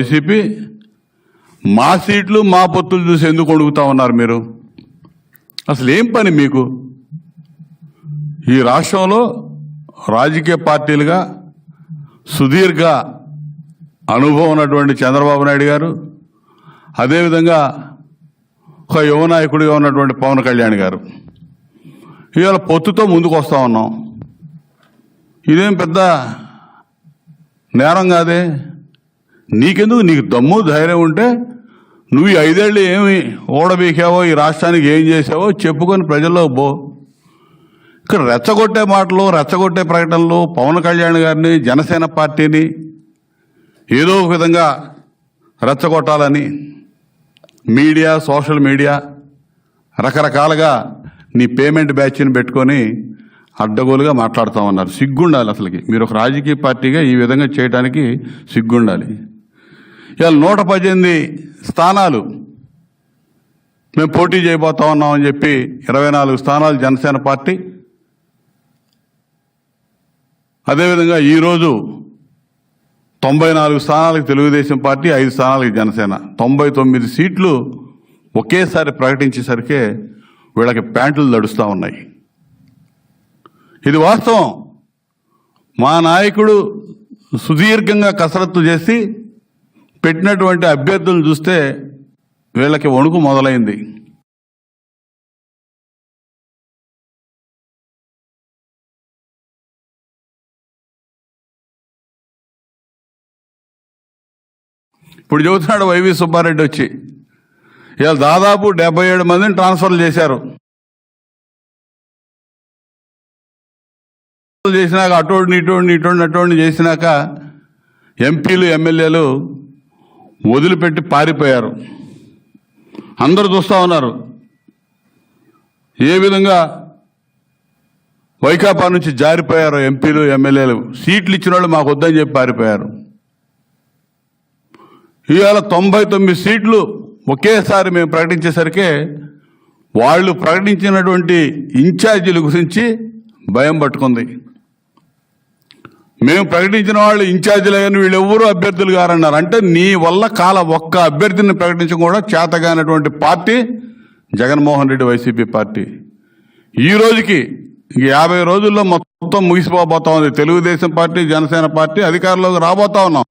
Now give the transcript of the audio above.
YCP మా సీట్లు మా పొత్తులు చూసి ఎందుకు అడుగుతా ఉన్నారు మీరు? అసలు ఏం పని మీకు? ఈ రాష్ట్రంలో రాజకీయ పార్టీలుగా సుదీర్ఘ అనుభవం ఉన్నటువంటి చంద్రబాబు నాయుడు గారు అదేవిధంగా ఒక యువ నాయకుడిగా ఉన్నటువంటి పవన్ కళ్యాణ్ గారు. ఇవాళ పొత్తుతో ముందుకు వస్తూ ఉన్నాం. ఇదేం పెద్ద నేరం కాదే? నీకెందుకు? నీకు దమ్ము ధైర్యం ఉంటే నువ్వు ఈ ఐదేళ్ళు ఏమి ఓడబీకావో ఈ రాష్ట్రానికి ఏం చేసావో చెప్పుకొని ప్రజల్లో పో. ఇక్కడ రెచ్చగొట్టే మాటలు రెచ్చగొట్టే ప్రకటనలు పవన్ కళ్యాణ్ గారిని జనసేన పార్టీని ఏదో ఒక విధంగా రెచ్చగొట్టాలని మీడియా సోషల్ మీడియా రకరకాలుగా నీ పేమెంట్ బ్యాచ్ని పెట్టుకొని అడ్డగోలుగా మాట్లాడుతూ ఉన్నారు. సిగ్గుండాలి అసలుకి. మీరు ఒక రాజకీయ పార్టీగా ఈ విధంగా చేయడానికి సిగ్గుండాలి. ఇవాళ నూట పద్దెనిమిది స్థానాలు మేము పోటీ చేయబోతా ఉన్నామని చెప్పి ఇరవై నాలుగు స్థానాలు జనసేన పార్టీ. అదేవిధంగా ఈరోజు తొంభై నాలుగు స్థానాలకు తెలుగుదేశం పార్టీ ఐదు స్థానాలకు జనసేన. తొంభై తొమ్మిది సీట్లు ఒకేసారి ప్రకటించేసరికే వీళ్ళకి ప్యాంట్లు నడుస్తూ ఉన్నాయి. ఇది వాస్తవం. మా నాయకుడు సుదీర్ఘంగా కసరత్తు చేసి పెట్టినటువంటి అభ్యర్థులను చూస్తే వీళ్ళకి వణుకు మొదలైంది. ఇప్పుడు చెబుతున్నాడు వైవి సుబ్బారెడ్డి వచ్చి ఇవాళ దాదాపు డెబ్బై ఏడు మందిని ట్రాన్స్ఫర్లు చేశారు. చేసినాక అటోడిని ఇటోడిని ఇటోడిని అటోడిని చేసినాక ఎంపీలు ఎమ్మెల్యేలు వదిలిపెట్టి పారిపోయారు. అందరూ చూస్తూ ఉన్నారు. ఏ విధంగా వైకాపా నుంచి జారిపోయారు ఎంపీలు ఎమ్మెల్యేలు. సీట్లు ఇచ్చిన వాళ్ళు మాకు వద్దని చెప్పి పారిపోయారు. ఇవాళ తొంభై తొమ్మిది సీట్లు ఒకేసారి మేము ప్రకటించేసరికి వాళ్ళు ప్రకటించినటువంటి ఇన్ఛార్జీల గురించి భయం పట్టుకుంది. మేము ప్రకటించిన వాళ్ళు ఇన్ఛార్జీలు కానీ వీళ్ళు ఎవరు అభ్యర్థులు గారన్నారు అంటే నీ వల్ల కాల ఒక్క అభ్యర్థిని ప్రకటించడం కూడా చేతగానటువంటి party Jaganmohan Reddy YCP party. ఈ రోజుకి యాభై రోజుల్లో మొత్తం ముగిసిపోబోతా ఉంది. తెలుగుదేశం పార్టీ జనసేన పార్టీ అధికారంలోకి రాబోతా ఉన్నాం.